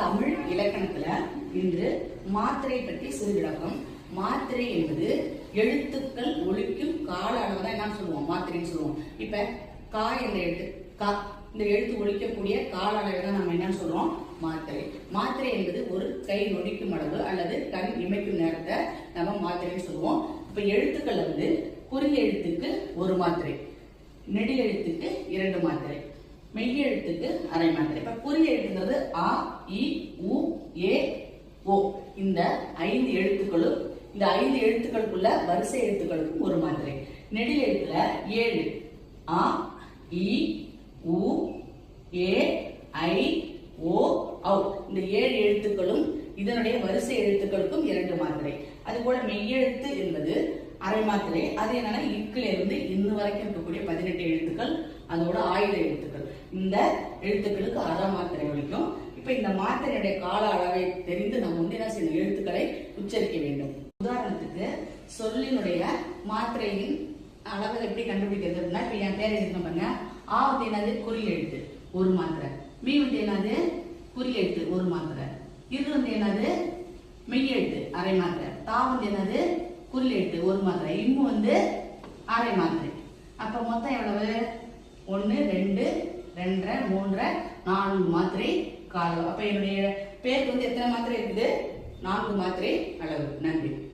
தமிழ் இலக்கணத்துல இன்று மாத்திரை பற்றி சிறு விளக்கம் மாத்திரை என்பது எழுத்துக்கள் ஒழிக்கும் கால அளவு தான் என்ன சொல்லுவோம் மாத்திரைன்னு சொல்லுவோம். இப்ப கா என்ற எழுத்து கா இந்த எழுத்து ஒழிக்கக்கூடிய கால அளவை தான் நம்ம என்ன சொல்றோம் மாத்திரை. மாத்திரை என்பது ஒரு கை நொடிக்கும் அளவு அல்லது கண் இமைக்கும் நேரத்தை நம்ம மாத்திரைன்னு சொல்லுவோம். இப்ப எழுத்துக்கள் வந்து குறுகிய எழுத்துக்கு ஒரு மாத்திரை நெடி எழுத்துக்கு இரண்டு மாத்திரை. மெய் எழுத்துக்கு அரை மாத்திரை இப்ப குறுகிய எழுத்துங்கிறது ஆ இ உ ஏ ஓ. இந்த ஐந்து எழுத்துக்களும் இந்த ஐந்து எழுத்துக்களுக்குள்ள வரிசை எழுத்துக்களுக்கும் ஒரு மாத்திரை நெடில் எழுத்துல ஏழு. ஆ இ உ ஏ ஐ ஓ ஔ இந்த ஏழு எழுத்துக்களும் இதனுடைய வரிசை எழுத்துக்களுக்கும் இரண்டு மாத்திரை அது போல மெய்யெழுத்து என்பது அரை மாத்திரை அது என்னன்னா இக்கிலிருந்து இருந்து வரைக்கும் இருக்கக்கூடிய பதினெட்டு எழுத்துக்கள் அதோட ஆயுத எழுத்துக்கள். இந்த எழுத்துக்களுக்கு அரை மாத்திரை ஒழிக்கும் இப்ப இந்த மாத்திரையுடைய கால அளவை தெரிந்து நம்ம வந்து என்ன செய்யணும் எழுத்துக்களை உச்சரிக்க வேண்டும். உதாரணத்துக்கு சொல்லினுடைய மாத்திரையின் அளவை எப்படி கண்டுபிடிக்கிறது அப்படின்னா இப்ப என் பேர் என்ன பாருங்க. ஆ வந்து என்னது? குறி எழுத்து ஒரு மாத்திரை. மீ வந்து என்னது? குறி எழுத்து ஒரு மாத்திரை. இரு வந்து என்னது? மெய் எழுத்து அரை மாத்திரை. தா வந்து என்னது? குறி எழுத்து ஒரு மாத்திரை. இம்மு வந்து அரை மாத்திரை. அப்ப மொத்தம் எவ்வளவு? ஒன்று ரெண்டு ரெண்டரை மூன்றரை நான்கு மாத்திரை காலம் அப்ப என்னுடைய பேருக்கு வந்து எத்தனை மாத்திரை இருக்குது? நான்கு மாத்திரை அளவு. நன்றி.